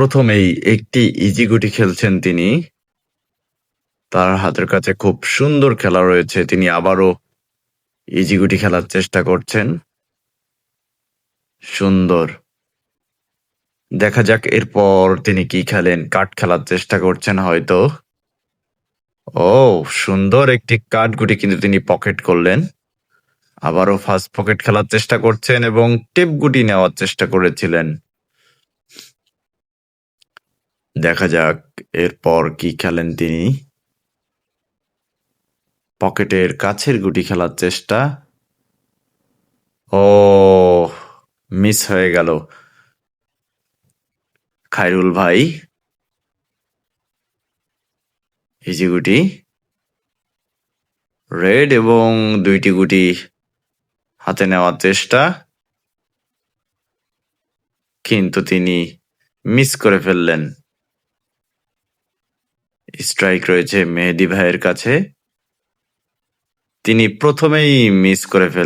প্রথমেই একটি ইজি গুটি খেলছেন তিনি। তার হাতের কাছে খুব সুন্দর খেলা রয়েছে। তিনি আবারও ইজি গুটি খেলার চেষ্টা করছেন। সুন্দর। দেখা যাক এরপর তিনি কি খেলেন কাঠ খেলার চেষ্টা করছেন হয়তো। ও, সুন্দর একটি কাঠ গুটি কিন্তু তিনি পকেট করলেন। আবারও ফার্স্ট পকেট খেলার চেষ্টা করছেন এবং টেপ গুটি নেওয়ার চেষ্টা করেছিলেন। দেখা যাক এরপর কি খেলেন তিনি। পকেটের কাছের গুটি খেলার চেষ্টা। ও মিস হয়ে গেল। খাইরুল ভাই। ইজি গুটি। রেড এবং দুইটি গুটি হাতে নেওয়ার চেষ্টা। কিন্তু তিনি মিস করে ফেললেন। স্ট্রাইক রয়েছে মেহেদি ভাইয়ের কাছে। তিনি প্রথমেই মিস করে ফেললেন